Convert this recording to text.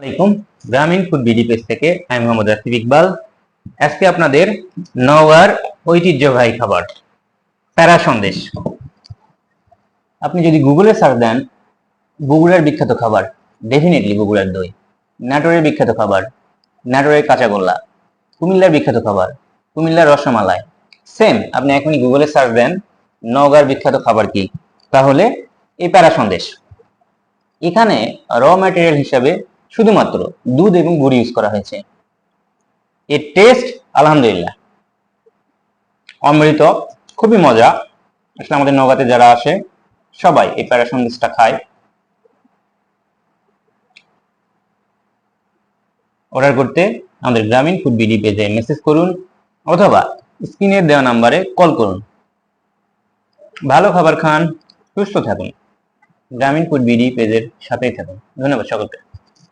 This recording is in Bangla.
আলাইকুম। গ্রামীণ ফুড বিডি পেজ থেকে আমি মোহাম্মদ রাসিফ ইকবাল। আজকে আপনাদের নওগাঁর ঐতিহ্যবাহী খাবার, প্যারা সন্দেশ। আপনি যদি গুগলে সার্চ দেন, বগুড়ার বিখ্যাত খাবার ডেফিনেটলি বগুড়ার দই। নাটোরের বিখ্যাত খাবার, নাটোরের কাঁচাগোল্লা কুমিল্লার বিখ্যাত খাবার, কুমিল্লার রসমালাই। সেম আপনি এখনই গুগলে সার্চ দেন, নওগাঁর বিখ্যাত খাবার কি? তাহলে এই প্যারা সন্দেশ। এখানে র ম্যাটেরিয়াল হিসাবে শুধুমাত্র দুধ এবং গুড় ইউজ করা হয়েছে। এর টেস্ট আলহামদুলিল্লাহ। অমৃত, খুবই মজা। আসলে আমাদের নৌকাতে যারা আসে, সবাই এই প্যারা সন্দেশটা খায়। অর্ডার করতে আমাদের গ্রামীণ ফুড বিডি পেজে মেসেজ করুন অথবা স্ক্রিনের দেওয়া নাম্বারে কল করুন। ভালো খাবার খান, সুস্থ থাকুন। গ্রামীণ ফুড বিডি পেজের সাথেই থাকুন। ধন্যবাদ সকলকে।